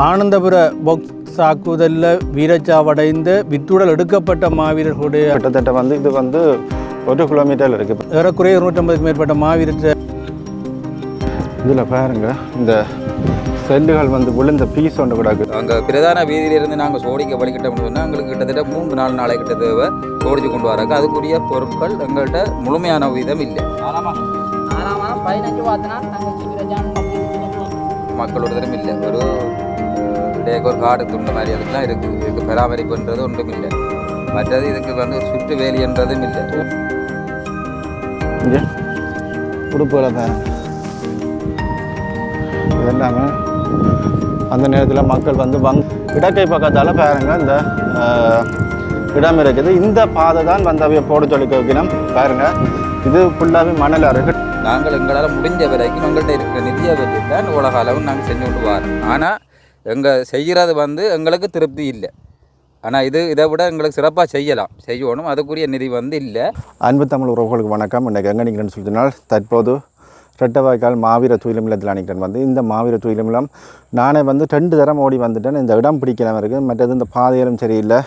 ஆனந்தபுர Foakes தாக்குதலில் வீரச்சாவடைந்த வித்துடல் எடுக்கப்பட்ட மாவீரர்களுடைய கிட்டத்தட்ட வந்து இது வந்து ஒரு கிலோமீட்டர் இருக்குது ஏறக்குறைய இருநூற்றம்பதுக்கு மேற்பட்ட மாவீரர் இதில் பாருங்க இந்த செல்லுகள் வந்து விழுந்த பீஸ் ஒன்று கிடக்கு. அங்கே பிரதான வீதியிலிருந்து நாங்கள் சோடிக்க வழிகிட்டோம்னு சொன்னால் எங்களுக்கு கிட்டத்தட்ட மூன்று நாலு நாளை கிட்ட தேவை சோடிச்சு கொண்டு வரக்கு அதுக்குரிய பொருட்கள் எங்கள்கிட்ட முழுமையான விதம் இல்லை. ஆறாம் பதினஞ்சு பார்த்தனா தங்கச்சி விரஜான் மக்கள் ஒரு இல்லை ஒரு ஒரு காடு துண்டு மாதிரி அதுக்கெல்லாம் இருக்குது இதுக்கு பராமரிப்புன்றது ஒன்றும் இல்லை மற்றது இதுக்கு வந்து சுற்று வேலின்றதும் இல்லை. உடுப்புகளை பாருங்க எல்லாமே அந்த நேரத்தில் மக்கள் வந்து வங் இடக்கை பக்கத்தால் பாருங்க இந்த இடம் இருக்குது. இந்த பாதை தான் வந்து அவைய போட சொல்லி வைக்கணும் பாருங்க இது ஃபுல்லாகவே மணல் இருக்கு நாங்கள் எங்களால் முடிஞ்ச வரைக்கும் எங்கள்கிட்ட இருக்கிற நிதியை வச்சு தான் உலக அளவு நாங்கள் செஞ்சு கொண்டு வரோம். ஆனால் எங்கள் செய்கிறது வந்து எங்களுக்கு திருப்தி இல்லை. ஆனால் இது இதை விட எங்களுக்கு சிறப்பாக செய்யலாம். செய்யணும் அதுக்குரிய நிதி வந்து இல்லை. அன்பு தமிழ் உறவுகளுக்கு வணக்கம். இன்றைக்கு எங்கே நிற்கிறேன்னு சொல்லினால் தற்போது ரெட்டவாய்க்கால் மாவீர துயிலும் இல்லத்தில் அணிக்கிறேன் வந்து. இந்த மாவீர துயிலும் இல்லம் நானே வந்து ரெண்டு தரம் ஓடி வந்துட்டேன். இந்த இடம் பிடிக்காம இருக்குது மற்றது இந்த பாதையிலும் சரியில்லை.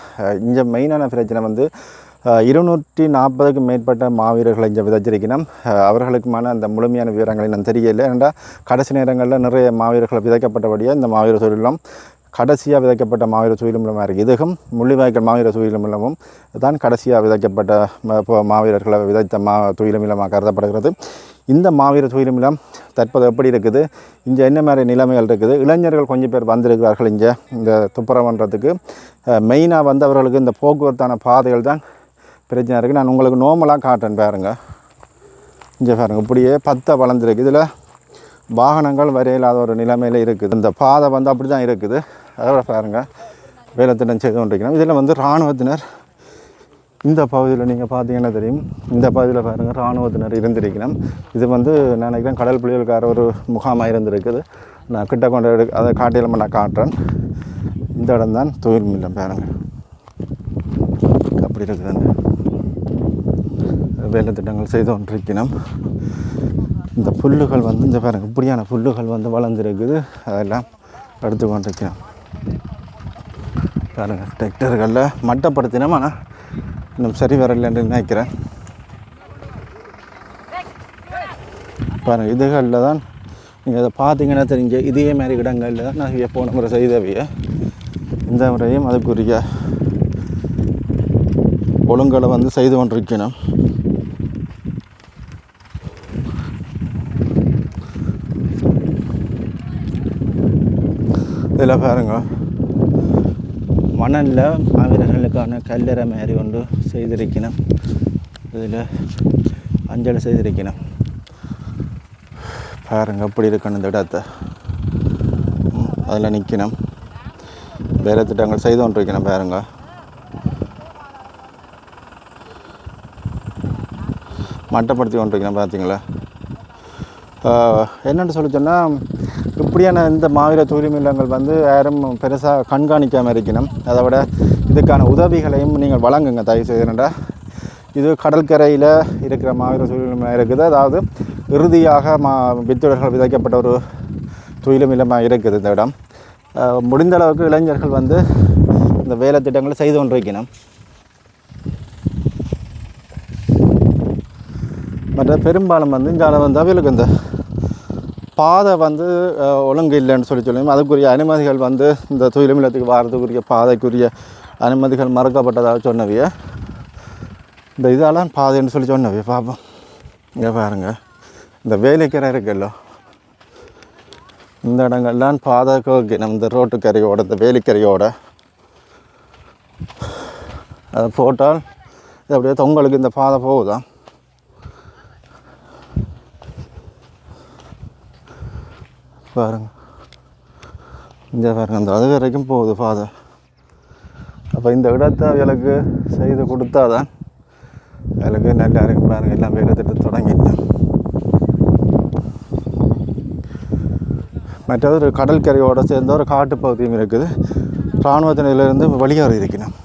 இங்கே மெயினான பிரச்சனை வந்து இருநூற்றி நாற்பதுக்கும் மேற்பட்ட மாவீரர்களை இங்கே விதைச்சிருக்கணும். அவர்களுக்குமான அந்த முழுமையான விவரங்களை நான் தெரியல. ஏன்னா கடைசி நேரங்களில் நிறைய மாவீரர்கள் விதைக்கப்பட்டபடியாக இந்த மாவீர தொழிலும் கடைசியாக விதைக்கப்பட்ட மாவீர துயிலுமிலமாக இருக்குது இதுவும் முள்ளிவாய்க்கால் மாவீர துயிலுமிலமும் தான் கடைசியாக விதைக்கப்பட்ட ம- மாவீரர்களை விதைத்த மா துயிலுமிலமாக கருதப்படுகிறது. இந்த மாவீர துயிலுமிலம் தற்போது எப்படி இருக்குது? இங்கே என்ன மாதிரி நிலைமைகள் இருக்குது? இளைஞர்கள் கொஞ்சம் பேர் வந்திருக்கிறார்கள் இங்கே இந்த துப்புரவுன்றதுக்கு மெயினாக வந்து அவர்களுக்கு இந்த போக்குவரத்தான பாதைகள் தான் பிரச்சனை இருக்குது நான் உங்களுக்கு நோமலாக காட்டுறேன் பாருங்கள் இங்கே பாருங்கள் இப்படியே பத்தை வளர்ந்துருக்கு. இதில் வாகனங்கள் வரையில்லாத ஒரு நிலைமையில் இருக்குது. இந்த பாதை வந்து அப்படி தான் இருக்குது. அதோட பாருங்கள் வேலைத்திட்டம் செய்து கொண்டிருக்கிறோம். இதில் வந்து இராணுவத்தினர் இந்த பகுதியில் நீங்கள் பார்த்தீங்கன்னா தெரியும்? இந்த பகுதியில் பாருங்கள் இராணுவத்தினர் இருந்திருக்கணும் இது வந்து நான் நினைக்கிறேன் கடல் புலிகளுக்கார ஒரு முகாமாக இருந்திருக்குது. நான் கிட்ட கொண்டு எடு அதை காட்டியில் நான் காட்டுறேன். இந்த இடம் தான் தொழில் மில்லம் பாருங்கள் அப்படி இருக்குது வேலை திட்டங்கள் செய்து கொண்டிருக்கணும் இந்த புல்லுகள் வந்து இந்த பாருங்க இப்படியான புல்லுகள் வந்து வளர்ந்துருக்குது. அதெல்லாம் எடுத்து கொண்டிருக்கணும் பாருங்கள் டிராக்டர்களில் மட்டப்படுத்தினோம் ஆனால் இன்னும் சரி வரல என்று நினைக்கிறேன். பாருங்கள் இதுகளில் தான் நீங்கள் அதை பார்த்தீங்கன்னா தெரிஞ்ச இதே மாதிரி இடங்களில் தான் நான் போன முறை செய்தவைய. இந்த முறையும் அதுக்குரிய ஒழுங்கலை வந்து செய்து கொண்டிருக்கணும் இதில் பாருங்க. மணலில் மாவீரர்களுக்கான கல்லறை மாதிரி ஒன்று செய்திருக்கணும். இதில் அஞ்சலி செய்திருக்கணும். பாருங்க அப்படி இருக்கணும் இந்த இடத்த. அதில் நிற்கணும். வேலை திட்டங்கள் செய்து கொண்டிருக்கணும் பாருங்க. மட்டப்படுத்தி கொண்டிருக்கணும் பார்த்தீங்களா? என்னென்னு சொல்லி சொன்னால் இப்படியான இந்த மாவீர தூய்மையிலங்கள் வந்து யாரும் பெருசாக கண்காணிக்காமல் இருக்கணும். அதை விட இதுக்கான உதவிகளையும் நீங்கள் வழங்குங்க. தயவு செய்துடா இது கடற்கரையில் இருக்கிற மாவீர தூய்மை இருக்குது. அதாவது இறுதியாக மா வித்துடர்கள் விதைக்கப்பட்ட ஒரு துயிலுமில்லமாக இருக்குது இந்த இடம். முடிந்த அளவுக்கு இளைஞர்கள் வந்து இந்த வேலை திட்டங்களை செய்து கொண்டிருக்கணும். மற்ற பெரும்பாலும் வந்து இங்கே வந்து அவைகளுக்கு இந்த பாதை வந்து ஒழுங்கு இல்லைன்னு சொல்லி சொல்லுவோம் அதுக்குரிய அனுமதிகள் வந்து இந்த தொழிலுமில்லத்துக்கு வாரத்துக்குரிய பாதைக்குரிய அனுமதிகள் மறக்கப்பட்டதாக சொன்னவிய. இந்த இதெல்லாம் பாதைன்னு சொல்லி சொன்னவிய பார்ப்போம் இங்கே பாருங்க. இந்த வேலைக்கரை இருக்குல்ல. இந்த இடங்கள்லாம் பாதை நம்ம இந்த ரோட்டுக்கரையோட இந்த வேலிக்கரையோட. அதை போட்டால் இது அப்படியே தொங்கலுக்கு இந்த பாதை போகுதான் பாருங்க. இந்த பாருங்க அந்த அது வரைக்கும் போகுது ஃபாதர் அப்போ இந்த இடத்தை அவளுக்கு செய்து கொடுத்தாதான் அவளுக்கு நல்லா இருக்கும் பாருங்க எல்லாம் வேலை திட்டம் தொடங்கிட்டேன் மற்றது ஒரு கடற்கரையோட சேர்ந்த ஒரு காட்டு பகுதியும் இருக்குது. இராணுவத்தினரிலிருந்து வெளியேறி இருக்கணும்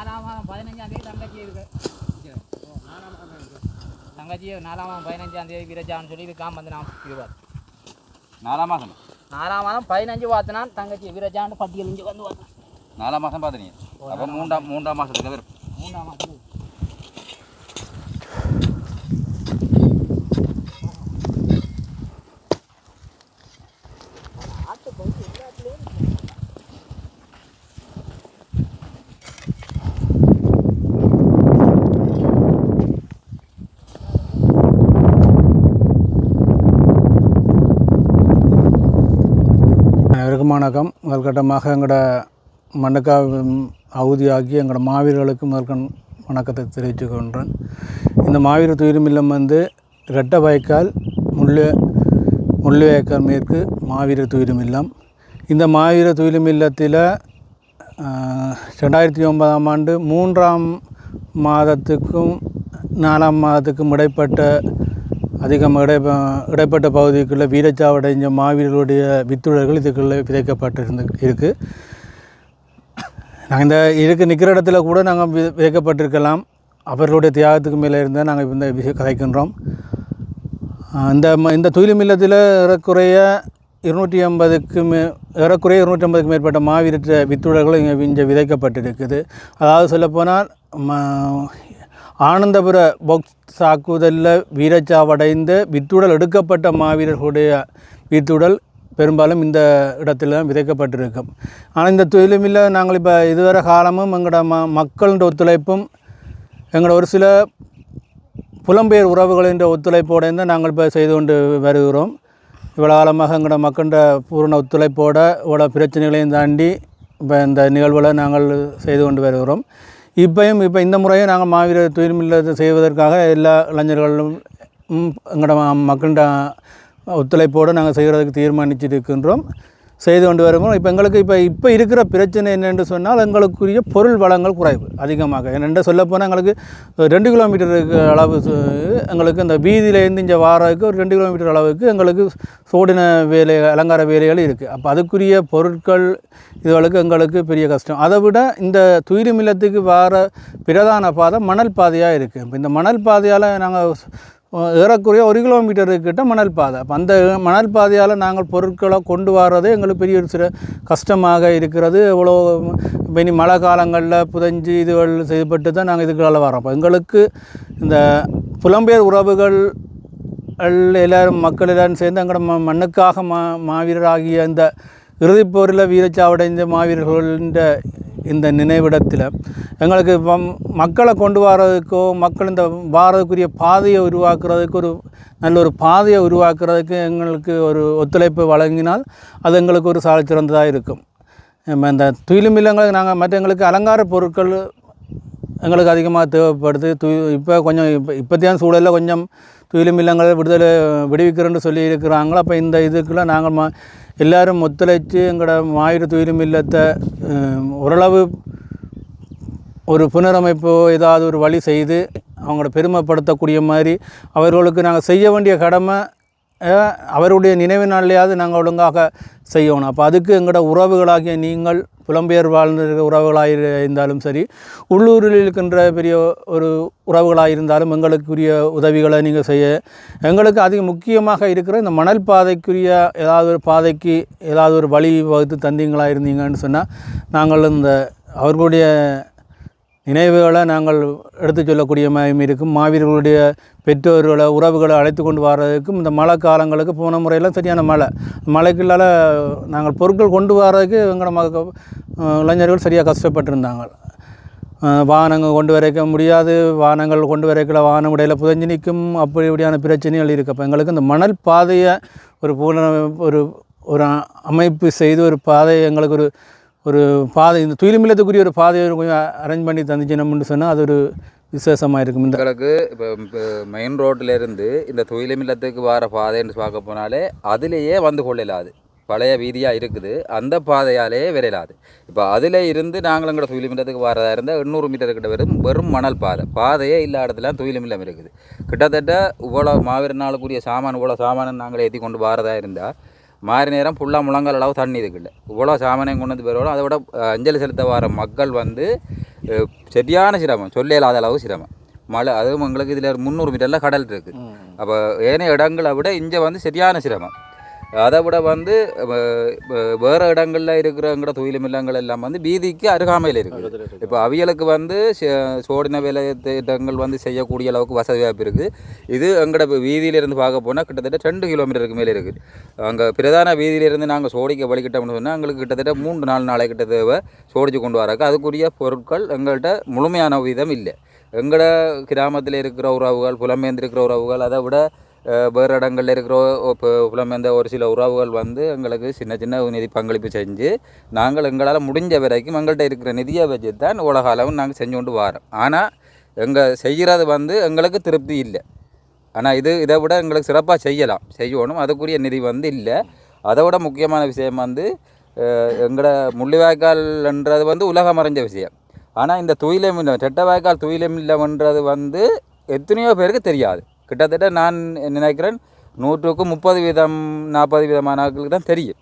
தங்கச்சி இருக்கு இங்க. ஓ, நாலாம் மாதம் இருக்கு. தங்கச்சி நாலாம் பதினஞ்சாம் தேதி விரஜான்னு சொல்லி இருக்காம வந்து நான் இருவார் நாலாம் மாதம்? நாலாம் மாதம் பதினஞ்சு பார்த்தனா தங்கச்சி விரஜான்னு பட்டியல் இங்கே வந்து பார்த்தேன் நாலாம் மாதம் பார்த்தீங்க அப்போ மூன்றாம் மூன்றாம் மாதத்துக்கு வரும். மூணாம் மாதம். அனைவருக்கும் வணக்கம் முதற்கட்டமாக எங்களோட மண்ணுக்கா அவதியாகி எங்களோட மாவீரர்களுக்கு முதற்கண் வணக்கத்தை தெரிவித்து கொண்டேன் இந்த மாவீர துயிரும் இல்லம் வந்து ரெட்ட வாய்க்கால் முள்ளு முள்ளு வாய்க்கால் மேற்கு மாவீர துயிரும் இல்லம். இந்த மாவீர துயிலும் இல்லத்தில் ரெண்டாயிரத்தி ஒன்பதாம் ஆண்டு மூன்றாம் மாதத்துக்கும் நாலாம் மாதத்துக்கும் இடைப்பட்ட அதிகம் இடை இடைப்பட்ட பகுதிக்குள்ளே வீரச்சாவடைஞ்ச மாவீரர்களுடைய வித்துழர்கள் இதுக்குள்ளே விதைக்கப்பட்டிருந்து இருக்குது நாங்கள் இந்த இருக்கு நிற்கிற இடத்துல கூட நாங்கள் வி விதைக்கப்பட்டிருக்கலாம். அவர்களுடைய தியாகத்துக்கு மேலே இருந்தால் நாங்கள் இந்த விஷயம் கதைக்கின்றோம். இந்த ம- இந்த துயிலும் இல்லத்தில் ஏறக்குறைய இருநூற்றி ஐம்பதுக்கு மே ஏறக்குறைய இருநூற்றி ஐம்பதுக்கு மேற்பட்ட மாவீர வித்துழர்கள் இங்கே இங்கே விதைக்கப்பட்டிருக்குது. அதாவது சொல்லப்போனால் ம ஆனந்தபுர பொக்ஸ் தாக்குதலில் வீரச்சாவடைந்து வித்துடல் எடுக்கப்பட்ட மாவீரர்களுடைய வித்துடல் பெரும்பாலும் இந்த இடத்துல தான் விதைக்கப்பட்டிருக்கும். ஆனால் இந்த தொழிலுமில்ல நாங்கள் இப்போ இதுவரை காலமும் எங்களோட ம மக்களின் ஒத்துழைப்பும் எங்களோட ஒரு சில புலம்பெயர் உறவுகளின் ஒத்துழைப்போடு தான் நாங்கள் இப்போ செய்து கொண்டு வருகிறோம். இவ்வளோ காலமாக எங்களோட மக்களோட பூரண ஒத்துழைப்போட இவ்வளோ பிரச்சனைகளையும் தாண்டி இப்போ இந்த நிகழ்வுகளை நாங்கள் செய்து கொண்டு வருகிறோம். இப்பயும் இப்போ இந்த முறையும் நாங்கள் மாவீர துயிர்மில்லத்தை செய்வதற்காக எல்லா இளைஞர்களும் எங்களோட ம- ஒத்துழைப்போடு நாங்கள் செய்கிறதுக்கு தீர்மானிச்சிருக்கின்றோம். செய்து கொண்டு வருகிறோம் இப்போ எங்களுக்கு இப்போ இப்போ இருக்கிற பிரச்சனை என்னென்று சொன்னால் எங்களுக்குரிய பொருள் வளங்கள் குறைவு அதிகமாக. என்னென்று சொல்லப்போனால் எங்களுக்கு ரெண்டு கிலோமீட்டருக்கு அளவு எங்களுக்கு இந்த வீதியிலேருந்து இங்கே வாரதுக்கு ஒரு ரெண்டு கிலோமீட்டர் அளவுக்கு எங்களுக்கு சோடின வேலை அலங்கார வேலைகள் இருக்குது அப்போ அதுக்குரிய பொருட்கள் இதுகளுக்கு எங்களுக்கு பெரிய கஷ்டம். அதை விட இந்த துயிலும் இல்லத்துக்கு வார பிரதான பாதை மணல் பாதையாக இருக்குது இப்போ இந்த மணல் பாதையால் நாங்கள் ஏறக்குறைய ஒரு கிலோமீட்டரு கிட்ட மணல் பாதை. அப்போ அந்த மணல் பாதையால் நாங்கள் பொருட்களை கொண்டு வர்றது எங்களுக்கு பெரிய ஒரு சில கஷ்டமாக இருக்கிறது. எவ்வளோ இப்போ இனி மழை காலங்களில் புதஞ்சு இதுகள் செய்யப்பட்டு தான் நாங்கள் இதுக்களால் வரோம் அப்போ எங்களுக்கு இந்த புலம்பெயர் உறவுகள் எல்லோரும் மக்கள் எல்லாரும் சேர்ந்து எங்களோட ம மண்ணுக்காக மா மாவீரராகிய இந்த இறுதிப்போரில் வீரச்சாவடைந்த மாவீரர்களின் இந்த நினைவிடத்தில். எங்களுக்கு மக்களை கொண்டு வர்றதுக்கோ மக்கள் இந்த வாரதுக்குரிய பாதையை உருவாக்குறதுக்கு ஒரு நல்ல ஒரு பாதையை உருவாக்குறதுக்கு எங்களுக்கு ஒரு ஒத்துழைப்பு வழங்கினால் அது எங்களுக்கு ஒரு சால சிறந்ததாக இருக்கும். இந்த துயிலும் இல்லங்களுக்கு நாங்கள் மற்ற எங்களுக்கு அலங்கார பொருட்கள் எங்களுக்கு அதிகமாக தேவைப்படுது. து இப்போ கொஞ்சம் இப்போ இப்போத்தியான சூழலில் கொஞ்சம் துயிலும் இல்லங்களை விடுதலை விடுவிக்கிறேன்னு சொல்லி இருக்கிறாங்களோ அப்போ இந்த இதுக்குள்ளே நாங்கள் மா எல்லாரும் ஒத்துழைச்சு எங்களோட மாயிறு துயிலும் இல்லத்தை ஓரளவு ஒரு புனரமைப்போ ஏதாவது ஒரு வழி செய்து அவங்கள பெருமைப்படுத்தக்கூடிய மாதிரி அவர்களுக்கு நாங்கள் செய்ய வேண்டிய கடமை அவருடைய நினைவு நாள்லையாவது நாங்கள் ஒழுங்காக செய்யணும். அப்போ அதுக்கு எங்களோட உறவுகளாகிய நீங்கள் புலம்பெயர் வாழ்ந்த உறவுகளாக இருந்தாலும் சரி உள்ளூரில் இருக்கின்ற பெரிய ஒரு உறவுகளாக இருந்தாலும் எங்களுக்குரிய உதவிகளை நீங்கள் செய்ய எங்களுக்கு அதிக முக்கியமாக இருக்கிற இந்த மணல் பாதைக்குரிய ஏதாவது ஒரு பாதைக்கு ஏதாவது ஒரு வழி வகுத்து தந்தீங்களா இருந்தீங்கன்னு சொன்னால் நாங்கள் இந்த அவர்களுடைய நினைவுகளை நாங்கள் எடுத்து சொல்லக்கூடிய மாதிரி இருக்கும். மாவீரர்களுடைய பெற்றோர்களை உறவுகளை அழைத்து கொண்டு வர்றதுக்கும் இந்த மழை காலங்களுக்கு போன முறையெல்லாம் சரியான மழை. மழைக்குள்ளால் நாங்கள் பொருட்கள் கொண்டு வர்றதுக்கு எங்களோட மக இளைஞர்கள் சரியாக கஷ்டப்பட்டிருந்தாங்க. வாகனங்கள் கொண்டு வரைக்க முடியாது. வாகனங்கள் கொண்டு வரைக்கல வாகனம் உடையில் புதஞ்சு நிற்கும் அப்படி இப்படியான பிரச்சனைகள் இருக்குது அப்போ எங்களுக்கு இந்த மணல் பாதையை ஒரு பூன ஒரு ஒரு அமைப்பு செய்து ஒரு பாதையை எங்களுக்கு ஒரு ஒரு பாதை இந்த துயிலுமில்லத்துக்குரிய ஒரு பாதையை கொஞ்சம் அரேஞ்ச் பண்ணி தந்துச்சினோம்னு சொன்னால் அது ஒரு விசேஷமாக இருக்கும். இந்த கிழக்கு இப்போ மெயின் ரோட்டில் இருந்து இந்த துயிலுமில்லத்துக்கு வர பாதைன்னு பார்க்க போனாலே அதிலேயே வந்து கொள்ளலாது பழைய வீதியாக இருக்குது. அந்த பாதையாலே விரையலாது இப்போ அதில் இருந்து நாங்களும் கூட துயிலுமில்லத்துக்கு வரதா இருந்தால் எண்ணூறு மீட்டர் கிட்ட வெறும் வெறும் மணல் பாதை. பாதையே இல்லாத இடத்துல துயிலுமில்லம் இருக்குது. கிட்டத்தட்ட இவ்வளோ மாவீர நாளுக்குரிய சாமான் இவ்வளோ சாமான் நாங்களே ஏற்றி கொண்டு வரதா இருந்தால் மாறி நேரம் ஃபுல்லாக முழங்கால் அளவு தண்ணி இருக்குல்ல இவ்வளோ சாமானியம் கொண்டு வந்து பெறுவோம். அதை விட அஞ்சலி செலுத்த வர மக்கள் வந்து சரியான சிரமம். சொல்ல இல்லாத அளவு சிரமம். மழை அதுவும் எங்களுக்கு இதில் முந்நூறு மீட்டரில் கடல் இருக்குது அப்போ ஏனைய இடங்களை விட இங்கே வந்து சரியான சிரமம். அதை விட வந்து வேறு இடங்களில் இருக்கிறங்கிற தொழில் இல்லங்கள் எல்லாம் வந்து வீதிக்கு அருகாமையில் இருக்குது. இப்போ அவியலுக்கு வந்து ச- சோடின வேலை திட்டங்கள் வந்து செய்யக்கூடிய அளவுக்கு வசதி வாய்ப்பு இருக்குது. இது எங்களோட வீதியிலிருந்து பார்க்க போனால் கிட்டத்தட்ட ரெண்டு கிலோமீட்டருக்கு மேலே இருக்குது. அங்கே பிரதான வீதியிலிருந்து நாங்கள் சோடிக்க வழிகிட்டோம்னு சொன்னால் எங்களுக்கு கிட்டத்தட்ட மூன்று நாலு நாளை கிட்ட தேவை சோடிச்சு கொண்டு வரக்கு அதுக்குரிய பொருட்கள் எங்கள்கிட்ட முழுமையான விதம் இல்லை. எங்களோட கிராமத்தில் இருக்கிற உறவுகள் புலம்பெயர்ந்திருக்கிற உறவுகள் அதை விட வேறு இடங்களில் இருக்கிற இப்போ புலம்பெயர்ந்த ஒரு சில உறவுகள் வந்து எங்களுக்கு சின்ன சின்ன நிதி பங்களிப்பு செஞ்சு நாங்கள் எங்களால் முடிஞ்ச வரைக்கும் எங்கள்கிட்ட இருக்கிற நிதியை வச்சு தான் உலக அளவு நாங்கள் செஞ்சு கொண்டு வரோம். ஆனால் எங்கள் செய்கிறது வந்து எங்களுக்கு திருப்தி இல்லை. ஆனால் இது இதை விட எங்களுக்கு சிறப்பாக செய்யலாம். செய்யணும். அதுக்குரிய நிதி வந்து இல்லை. அதை விட முக்கியமான விஷயம் வந்து எங்களோட முள்ளிவாய்க்கால்ன்றது வந்து உலகம் அறிஞ்ச விஷயம். ஆனால் இந்த துயிலமில்லம் ரெட்டவாய்க்கால் இல்லைன்றது வந்து எத்தனையோ பேருக்கு தெரியாது. கிட்டத்தட்ட நான் நினைக்கிறேன் நூற்றுக்கு முப்பது வீதம் நாற்பது வீதமான ஆட்களுக்கு தான் தெரியும்.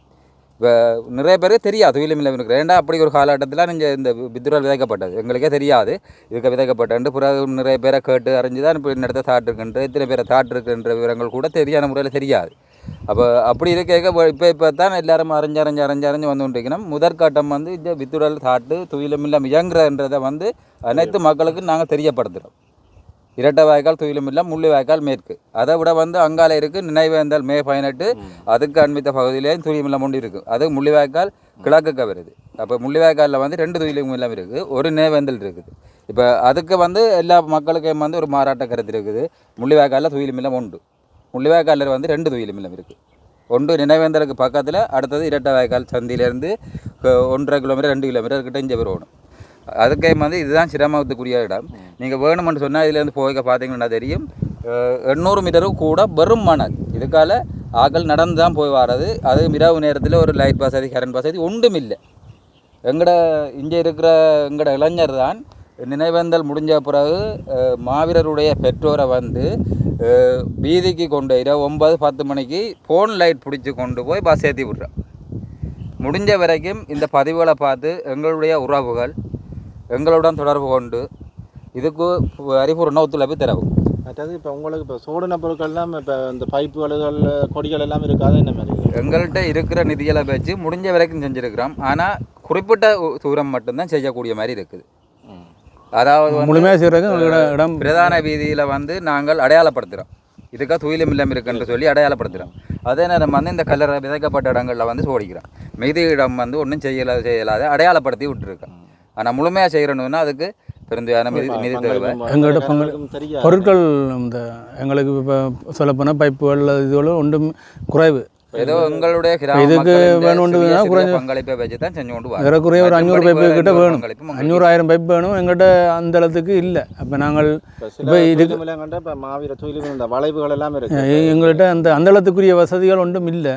இப்போ நிறைய பேருக்கு தெரியாது துயிலமில்லம் இருக்கிற ஏன்டா அப்படி ஒரு காலகட்டத்தில் நீங்கள் இந்த வித்துரால் விதைக்கப்பட்டது? எங்களுக்கே தெரியாது. இதுக்கு விதைக்கப்பட்டது பிறகு நிறைய பேரை கேட்டு அறிஞ்சு தான் இப்போ இந்த இடத்த தாட்டிருக்குன்ற இத்தனை பேரை தாட்டிருக்குன்ற விவரங்கள் கூட சரியான முறையில் தெரியாது. அப்போ அப்படி இருக்க இப்போ இப்போ தான் எல்லாரும் அரைஞ்சு அரைஞ்சு அரைஞ்சு அறிஞ்சு வந்து கொண்டிருக்கணும். முதற்கட்டம் வந்து இந்த வித்துடல் தாட்டு துயிலமில்லம் இயங்குறன்றதை வந்து அனைத்து மக்களுக்கும் நாங்கள் தெரியப்படுத்துகிறோம் இரட்டை வாய்க்கால் துயிலுமில்லம் முள்ளு வாய்க்கால் மேற்கு. அதை விட வந்து அங்கால இருக்குது நினைவேந்தல் மே பதினெட்டு. அதுக்கு அண்மித்த பகுதியிலேயும் துயிலுமில்லம் ஒன்று இருக்குது அது முள்ளி வாய்க்கால் கிழக்கு வருது அப்போ முள்ளி வாய்க்காலில் வந்து ரெண்டு துயிலும் இல்லாமல் இருக்குது ஒரு நினைவேந்தல் இருக்குது. இப்போ அதுக்கு வந்து எல்லா மக்களுக்கும் வந்து ஒரு மாறாட்ட கருத்து இருக்குது. முள்ளி வாய்க்காலில் துயிலுமில்லம் உண்டு முள்ளி வாய்க்காலில் வந்து ரெண்டு துயிலுமில்லம் இருக்குது ஒன்று நினைவேந்தலுக்கு பக்கத்தில் அடுத்தது இரட்டை வாய்க்கால் சந்தியிலேருந்து ஒன்றரை கிலோமீட்டர் ரெண்டு கிலோமீட்டர் கிட்ட இங்கே வருவோம் அதுக்கே வந்து இதுதான் சிரமத்துக்குரிய இடம். நீங்கள் வேணுமென்னு சொன்னால் இதுலேருந்து போய்க்க பார்த்தீங்கன்னா தெரியும். எண்ணூறு மீட்டருக்கு கூட வெறும் மணல். இதுக்கால ஆக்கள் நடந்து தான் போய் வர்றது. அது இரவு நேரத்தில் ஒரு லைட் வசதி கரண்ட் வசதி ஒன்றும் இல்லை எங்கட இங்கே இருக்கிற எங்கட இளைஞர் தான் நினைவேந்தல் முடிஞ்ச பிறகு மாவீரருடைய பெற்றோரை வந்து வீதிக்கு கொண்டு இரவு ஒம்பது பத்து மணிக்கு ஃபோன் லைட் பிடிச்சி கொண்டு போய் பஸ் ஏற்றி விட்றோம் முடிஞ்ச வரைக்கும் இந்த பதிவுகளை பார்த்து எங்களுடைய உறவுகள் எங்களுடன் தொடர்பு கொண்டு இதுக்கு அறிவுறுண ஒத்துழைப்பு தரவும் மற்றது இப்போ உங்களுக்கு இப்போ சோடன பொருட்கள்லாம் இப்போ இந்த பைப்புகள் கொடிகள் எல்லாம் இருக்காது என்ன மாதிரி? எங்கள்கிட்ட இருக்கிற நிதிகளை வச்சு முடிஞ்ச வரைக்கும் செஞ்சுருக்கிறோம். ஆனால் குறிப்பிட்ட தூரம் மட்டும்தான் செய்யக்கூடிய மாதிரி இருக்குது. அதாவது முழுமையாக இடம் பிரதான வீதியில் வந்து நாங்கள் அடையாளப்படுத்துகிறோம் இதுக்காக துயிலும் இல்லம் இருக்குன்னு சொல்லி அடையாளப்படுத்துகிறோம் அதே நேரம் வந்து இந்த கல்லறை விதைக்கப்பட்ட இடங்களில் வந்து சோடிக்கிறோம். மீதி இடம் வந்து ஒன்றும் செய்யல செய்யலாத அடையாளப்படுத்தி விட்டுருக்கோம். ஆனால் முழுமையாக செய்கிறோன்னா அதுக்கு பெருந்தையான நிதி தேவை எங்களோட பங்கு- பொருட்கள் இந்த எங்களுக்கு இப்போ சொல்லப்போனால் பைப்புகள் இதுகளும் ஒன்றும் குறைவு. ஏதோ எங்களுடைய இதுக்கு மக்களின் வேணும்னு சிறிய வேணா சிறிய குறைஞ்ச- பங்களிப்பை வச்சு தான் செஞ்சு கொண்டு. ஏறக்குறைய ஒரு அஞ்சூறு பைப்பு கிட்ட வேணும். பங்களிப்பும் எங்களுக்கு அஞ்சூறு ஆயிரம் பைப் வேணும். எங்கள்கிட்ட அந்த அளவுக்கு இல்லை. அப்போ நாங்கள் இப்போ இதுக்கு இப்போ மாவீர தொழில் இந்த வளைவுகள் எல்லாம் இருக்கு. எங்கள்கிட்ட அந்த அந்த அளவுக்குரிய வசதிகள் ஒன்றும் இல்லை.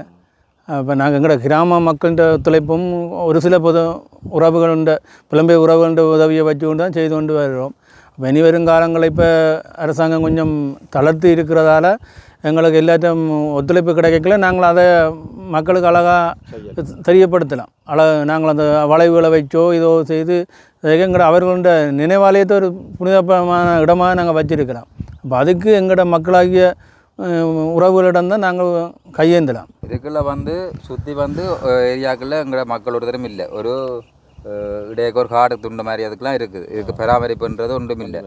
அப்போ நாங்கள் எங்களோட கிராம மக்கள்கிட்ட ஒத்துழைப்பும் ஒரு சில பொது உறவுகளுண்ட புலம்பெயர் உறவுகள உதவியை வச்சு கொண்டு தான் செய்து கொண்டு வருகிறோம். இனி வரும் காலங்களில் இப்போ அரசாங்கம் கொஞ்சம் தளர்த்தி இருக்கிறதால எங்களுக்கு எல்லாத்தையும் ஒத்துழைப்பு கிடைக்கல. நாங்கள் அதை மக்களுக்கு அழகாக தெரியப்படுத்தலாம். அழ நாங்கள் அந்த வளைவுகளை வச்சோ இதோ செய்து எங்களோட அவர்களோட நினைவாலயத்தை ஒரு புனிதமான இடமாக நாங்கள் வச்சுருக்கிறோம். அப்போ அதுக்கு எங்களோட மக்களாகிய உறவுகளிடம் தான் நாங்கள் கையேந்தலாம். இதுக்குள்ளே வந்து சுற்றி வந்து ஏரியாக்களில் எங்களோட மக்கள் ஒருத்தரும் இல்லை. ஒரு இடையக்கு ஒரு காடு துண்டு மாதிரி அதுக்கெல்லாம் இருக்குது. இதுக்கு பராமரிப்புன்றது ஒன்றும் இல்லை.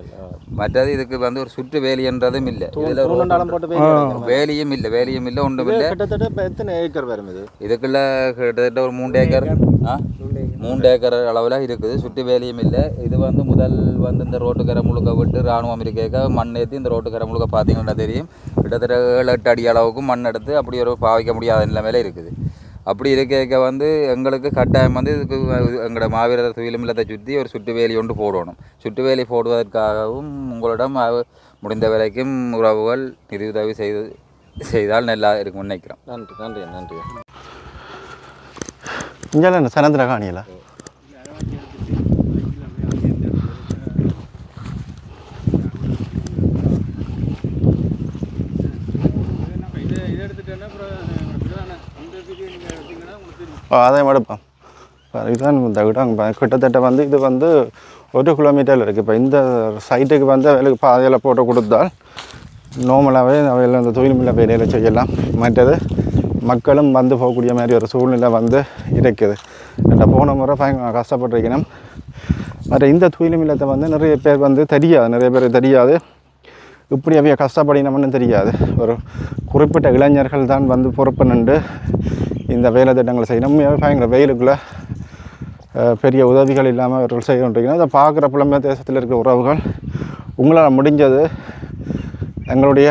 மற்றது இதுக்கு வந்து ஒரு சுற்று வேலின்றதும் இல்லை. வேலியும் இல்லை வேலியும் இல்லை ஒன்றும் இல்லை. எத்தனை ஏக்கர் வரும் இது? இதுக்குள்ள கிட்டத்தட்ட ஒரு மூன்று ஏக்கர் மூன்று ஏக்கர். அளவில் இருக்குது சுற்றி வேலியும் இல்லை. இது வந்து முதல் வந்து இந்த ரோட்டுக்கரை முழுக்க விட்டு ராணுவம் இருக்க மண் ஏற்றி இந்த ரோட்டுக்கரை முழுக்க பார்த்தீங்கன்னா தெரியும். கிட்டத்தட்ட ஏழு எட்டு அடி அளவுக்கு மண் எடுத்து அப்படி ஒரு பாவிக்க முடியாத நிலைமையில இருக்குது. அப்படி இருக்க வந்து எங்களுக்கு கட்டாயம் வந்து இதுக்கு இது எங்களோட மாவீரர் துயிலுமில்லத்தை சுற்றி ஒரு சுட்டு வேலி ஒன்று போடணும். சுட்டு வேலி போடுவதற்காகவும் உங்களிடம் முடிந்த வரைக்கும் உறவுகள் நிதி உதவி செய்து செய்தால் நல்லா இருக்கும் நினைக்கிறோம். நன்றி நன்றி நன்றி. இங்கே என்ன ஓ, அதையும் எடுப்போம் பாரு, இதுதான் இந்த கிட்டத்தட்ட வந்து இது வந்து ஒரு கிலோமீட்டரில் இருக்குது இப்போ இந்த சைட்டுக்கு வந்து அவளுக்கு பாதையில் போட்டு கொடுத்தால் நார்மலாகவே அவையில் அந்த தொழில் மில்ல வேலையில் செய்யலாம் மற்றது மக்களும் வந்து போகக்கூடிய மாதிரி ஒரு சூழ்நிலை வந்து இருக்குது நான் போன முறை பயங்கர கஷ்டப்பட்டிருக்கணும் மற்ற இந்த தொழில் மில்லத்தை வந்து நிறைய பேர் வந்து தெரியாது நிறைய பேர் தெரியாது இப்படி அவைய கஷ்டப்படினோம்னு தெரியாது ஒரு குறிப்பிட்ட இளைஞர்கள் தான் வந்து பொறுப்பு நின்று இந்த வேலை திட்டங்களை செய்யணும். உண்மையாகவே பயங்கர வெயிலுக்குள்ளே பெரிய உதவிகள் இல்லாமல் அவர்கள் செய்யணுன்றீங்கன்னா அதை பார்க்குற புலம்பெய தேசத்தில் இருக்கிற உறவுகள் உங்களால் முடிஞ்சது எங்களுடைய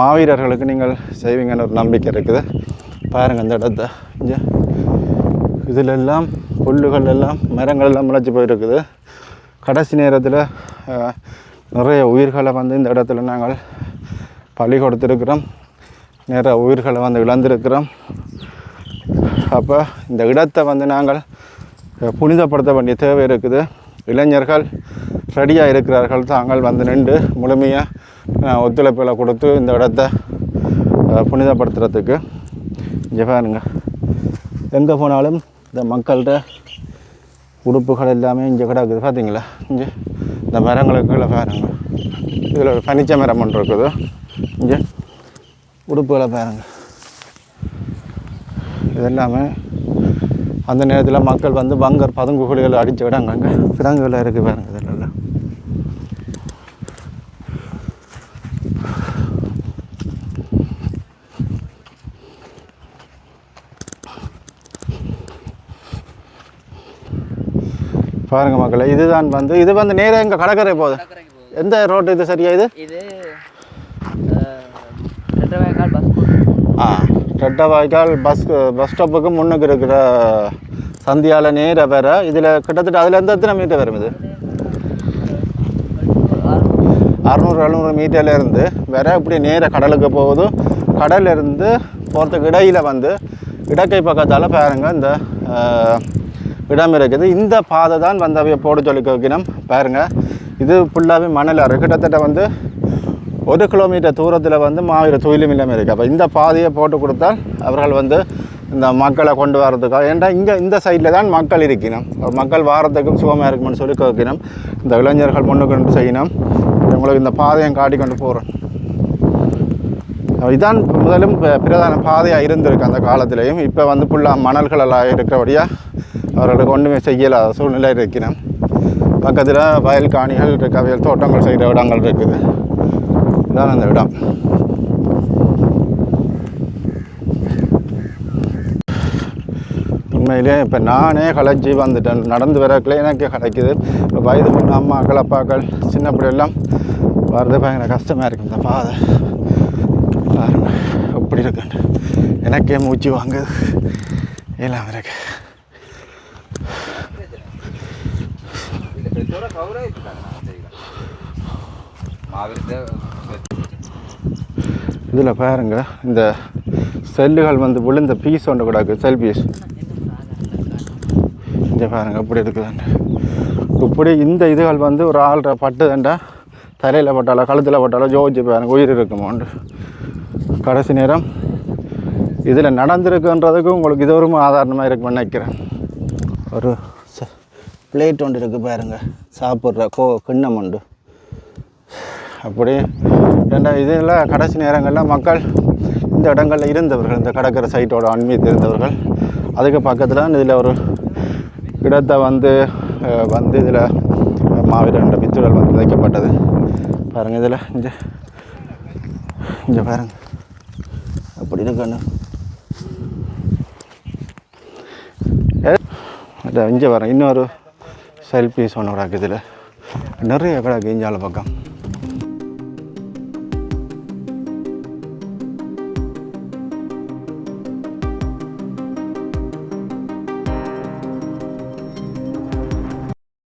மாவீரர்களுக்கு நீங்கள் செய்வீங்கன்னு ஒரு நம்பிக்கை இருக்குது. பாருங்கள் இந்த இடத்த. இங்கே இதிலெல்லாம் புல்லுகள் எல்லாம் மரங்கள் எல்லாம் முளைச்சி போயிருக்குது. கடைசி நேரத்தில் நிறைய உயிர்களை வந்து இந்த இடத்துல நாங்கள் பலி கொடுத்துருக்குறோம். நிறைய உயிர்களை வந்து இழந்திருக்கிறோம். அப்போ இந்த இடத்தை வந்து நாங்கள் புனிதப்படுத்த வேண்டிய தேவை இருக்குது. இளைஞர்கள் ரெடியாக இருக்கிறார்கள். தாங்கள் வந்து நின்று முழுமையாக ஒத்துழைப்புகளை கொடுத்து இந்த இடத்த புனிதப்படுத்துறதுக்கு. இங்கே பாருங்க. எங்கே போனாலும் இந்த மக்கள்கிட்ட உடுப்புகள் எல்லாமே இங்கே கிடக்குது. பார்த்தீங்களா இங்கே இந்த மரங்களுக்கு கீழே இதில் ஒரு பனிச்ச மரம் ஒன்று இருக்குது. இங்கே உடுப்புகளை பாருங்கள் இது எல்லாமே அந்த நேரத்தில் மக்கள் வந்து பங்கர் பதுங்கு குழிகளை அடித்த விடாங்க அங்கே கிடங்குகள் இருக்குது பாருங்க இதில் எல்லாம் பாருங்க மக்களே இதுதான் வந்து இது வந்து நேராக இங்கே கடற்கரை போகுது. எந்த ரோட்டு இது சரியா இது? இது ரெட்டை வாய்க்கால் பஸ் பஸ் ஸ்டாப்புக்கு முன்னுக்கு இருக்கிற சந்தியால் நேராக வேற இதில் கிட்டத்தட்ட அதில் இருந்து எத்தனை மீட்டர் வரும் இது? அறநூறு எழுநூறு மீட்டர்லேருந்து வேற இப்படி நேராக கடலுக்கு போகுதும் கடல்லேருந்து போகிறதுக்கு இடையில் வந்து இடக்கை பக்கத்தால் பாருங்கள் இந்த இடம் இருக்குது. இந்த பாதை தான் வந்து அவைய போட சொல்லி வைக்கணும். பாருங்கள் இது ஃபுல்லாகவே மணல் கிட்டத்தட்ட வந்து ஒரு கிலோமீட்டர் தூரத்தில் வந்து மாவீர தொழிலும் இல்லாமல் இருக்குது அப்போ இந்த பாதையை போட்டு கொடுத்தால் அவர்கள் வந்து இந்த மக்களை கொண்டு வரதுக்காக ஏன்டா இங்கே இந்த சைடில் தான் மக்கள் இருக்கணும். மக்கள் வாரத்துக்கும் சுகமாக இருக்கும்னு சொல்லி கேட்கணும். இந்த இளைஞர்கள் முன்னுக்கு கொண்டு செய்யணும். உங்களுக்கு இந்த பாதையை காட்டி கொண்டு போகிறோம் இதான் முதலும் பிரதான பாதையாக இருந்திருக்கு அந்த காலத்திலையும். இப்போ வந்து ஃபுல்லாக மணல்களெல்லாம் இருக்கிறபடியாக அவர்களுக்கு ஒன்றுமே செய்யலாத சூழ்நிலை இருக்கணும். பக்கத்தில் வயல் காணிகள் இருக்க வயல் தோட்டங்கள் செய்கிற இடங்கள் இருக்குது. இதான் அந்த இடம். உண்மையிலே இப்போ நானே களைச்சி வந்துட்டேன். நடந்து வரக்குள்ளே எனக்கு கிடைக்குது. இப்போ வயது முன்ன அம்மாக்கள் அப்பாக்கள் சின்ன பிள்ளைலாம் வர்றது பயங்கர கஷ்டமாக இருக்கு. இந்த பாதை. பாருங்க எப்படி இருக்குன்னு எனக்கே மூச்சு வாங்குது. எல்லாம் இருக்கு. இதில் பாருங்க இந்த செல்லுகள் வந்து விழுந்த பீஸ் ஒன்று கூடாது செல் பீஸ் இங்கே பாருங்க இப்படி இருக்குதுண்டு இப்படி இந்த இதுகள் வந்து ஒரு ஆள் பட்டுதண்டா தலையில் பட்டாலோ கழுத்தில் பட்டாலோ ஜோதிச்சு பாருங்க உயிர் இருக்குமோண்டு கடைசி நேரம். இதில் நடந்திருக்குன்றதுக்கு உங்களுக்கு இது ஒரு ஆதாரணமாக இருக்குன்னு நினைக்கிறேன். ஒரு பிளேட் ஒன்று இருக்குது பாருங்க சாப்பிட்ற கோ கிண்ணம் உண்டு அப்படி. ஏண்டா இதில் கடைசி நேரங்களில் மக்கள் இந்த இடங்களில் இருந்தவர்கள் இந்த கடற்கரை சைட்டோட அண்மையத்தில் இருந்தவர்கள் அதுக்கு பக்கத்தில் இதில் ஒரு இடத்தை வந்து வந்து இதில் மாவீரன்ற பித்துடல் வந்து விதைக்கப்பட்டது. பாருங்கள் இதில் இங்கே. இங்கே பாருங்கள் அப்படி இருக்கணும். இங்கே வரேன் இன்னொரு செல்ஃபி சொன்ன கிடக்கு இதில். நிறைய கிடக்கு இஞ்சால பக்கம்.